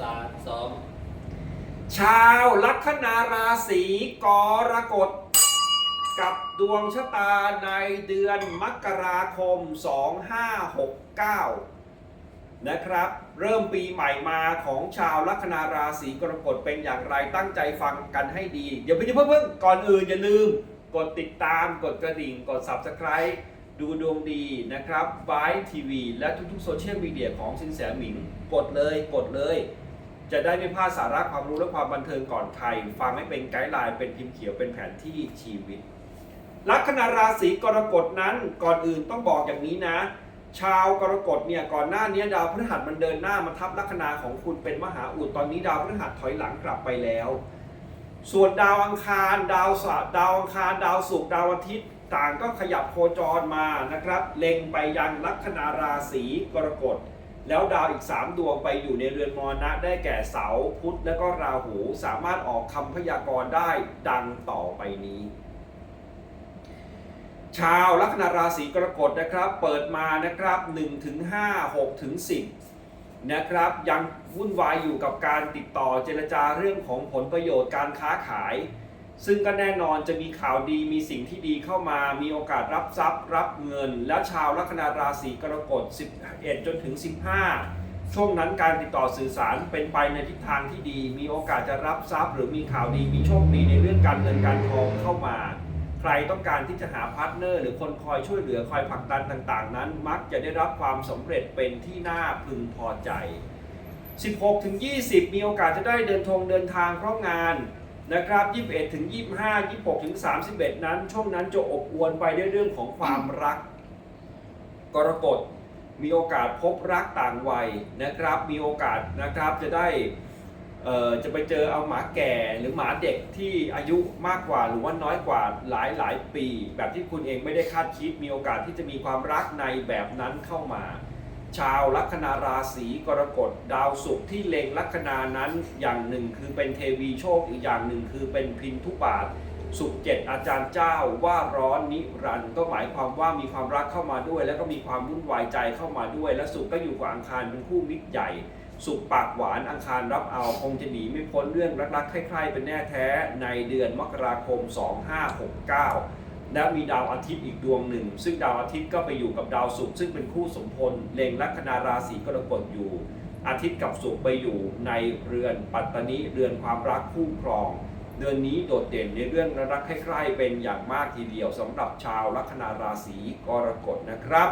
สามสองชาวลัคนาราศีกรกฎกับดวงชะตาในเดือนมกราคม 2569 นะครับ เริ่มปีใหม่มาของชาวลัคนาราศีกรกฎเป็นอย่างไรตั้งใจฟังกันให้ดี อย่าไปเพิ่งเพิ่งก่อนอื่นอย่าลืม กดติดตามกดกระดิ่ง กด Subscribe ดูดวงดีนะครับไวทีวีและทุกๆโซเชียลมีเดียของสินแสหมิง กดเลยกดเลย จะได้ไม่พลาดสาระความรู้และความบันเทิงก่อนใครฟังให้เป็นไกด์ไลน์เป็นพิมพ์เขียวเป็นแผนที่ชีวิต ลัคนาราศีกรกฎนั้นก่อนอื่นต้องบอกอย่างนี้นะ ชาวกรกฎเนี่ยก่อนหน้านี้ดาวพฤหัสมันเดินหน้ามาทับลัคนาของคุณเป็นมหาอุดตอนนี้ดาวพฤหัสถอยหลังกลับไปแล้ว ส่วนดาวอังคาร ดาวสะดาวอังคาร ดาวศุกร์ดาวอาทิตย์ต่างก็ขยับโคจรมานะครับ เล็งไปยังลัคนาราศีกรกฎ แล้วดาวอีก 3 ดวงไปอยู่ในเรือนมรณะได้แก่เสาพุธและก็ราหูสามารถออกคำพยากรณ์ได้ดังต่อไปนี้ ชาวลัคนาราศีกรกฎนะครับ เปิดมานะครับ1ถึง5 6ถึง10 นะครับ ยังวุ่นวายอยู่กับการติดต่อเจรจาเรื่องของผลประโยชน์การค้าขาย ซึ่งก็แน่นอนจะมีข่าวดีมีสิ่งที่ดีเข้ามา มีโอกาสรับทรัพย์ รับเงิน และชาวลัคนาราศีกรกฎ 11 จนถึง 15 ช่วงนั้นการติดต่อสื่อสารเป็นไปในทิศทางที่ดี มีโอกาสจะรับทรัพย์ หรือมีข่าวดีมีโชคดีในเรื่องการเงินการทองเข้ามา ใครต้องการที่จะหาพาร์ทเนอร์ หรือคนคอยช่วยเหลือคอยผลักดันต่างๆ นั้น มักจะได้รับความสำเร็จเป็นที่น่าพึงพอใจ 16ถึง20 มีโอกาสจะได้เดินทงเดินทางเพราะงาน นะครับ 21 ถึง 25 26 ถึง 31 นั้น ช่วงนั้นจะอบอวลไปด้วยเรื่องของความรัก กรกฎมีโอกาสพบรักต่างวัยนะครับ มีโอกาสนะครับจะได้จะไปเจอเอาหมาแก่หรือหมาเด็กที่อายุมากกว่าหรือว่าน้อยกว่าหลายหลายปี แบบที่คุณเองไม่ได้คาดคิดมีโอกาสที่จะมีความรักในแบบนั้นเข้ามา ชาวลัคนาราศีกรกฎดาวศุกร์ที่เล็งลัคนานั้นอย่างหนึ่งคือเป็นเทวีโชคอีกอย่างหนึ่งคือเป็นพินทุบาทสุขเจ็ดอาจารย์เจ้าว่าร้อนนิรันดร์ก็หมายความว่ามีความรักเข้ามาด้วย แล้วก็มีความวุ่นวายใจเข้ามาด้วย และสุขก็อยู่กับอังคารเป็นคู่มิตรใหญ่ สุขปากหวานอังคารรับเอาคงจะหนีไม่พ้นเรื่องรักๆใคร่ๆเป็นแน่แท้ในเดือนมกราคม 2569 และมีดาวอาทิตย์อีกดวงหนึ่ง ซึ่งดาวอาทิตย์ก็ไปอยู่กับดาวศุกร์ซึ่งเป็นคู่สมพลเล็งลัคนาราศีกรกฎอยู่ อาทิตย์กับศุกร์ไปอยู่ในเรือนปัตตนิเรือนความรักคู่ครอง เดือนนี้โดดเด่นในเรื่องรักใกล้ๆเป็นอย่างมากทีเดียวสำหรับชาวลัคนาราศีกรกฎนะครับ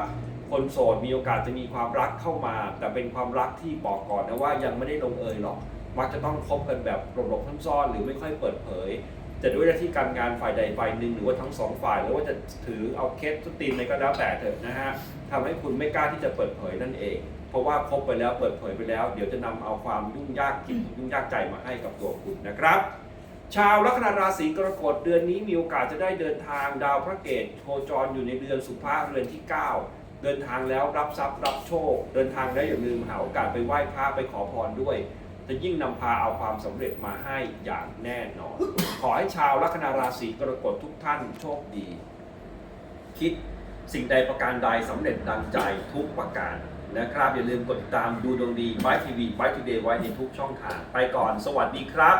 คนโสดมีโอกาสจะมีความรักเข้ามา แต่เป็นความรักที่บอกก่อนนะว่ายังไม่ได้ลงเอยหรอกมักจะต้องคบกันแบบหลบๆซ่อนๆหรือไม่ค่อยเปิดเผย แต่ด้วยหน้าที่การงานฝ่ายใดฝ่ายหนึ่งหรือว่าทั้งสองฝ่ายหรือว่าจะถือเอาเคสสตีนในก็แล้วแต่เถอะนะฮะทำให้คุณไม่กล้าที่จะเปิดเผยนั่นเอง เพราะว่าคบไปแล้วเปิดเผยไปแล้ว เดี๋ยวจะนำเอาความยุ่งยากจิตยุ่งยากใจมาให้กับตัวคุณนะครับ ชาวลัคนาราศีกรกฎเดือนนี้มีโอกาสจะได้เดินทางดาวพระเกตโคจรอยู่ในเดือนสุภาเรือนที่ 9เดินทางแล้วรับทรัพย์รับโชค เดินทางแล้วอย่าลืมหาโอกาสไปไหว้พระไปขอพรด้วย จะยิ่งนำพาเอาความสำเร็จมาให้อย่างแน่นอน ขอให้ชาวลัคนาราศีกรกฎทุกท่านโชคดี คิดสิ่งใดประการใดสำเร็จดังใจทุกประการนะครับ อย่าลืมกดติดตามดูดวงดีไวทีวีไวทีเดย์ไว้ในทุกช่องทาง ไปก่อน สวัสดีครับ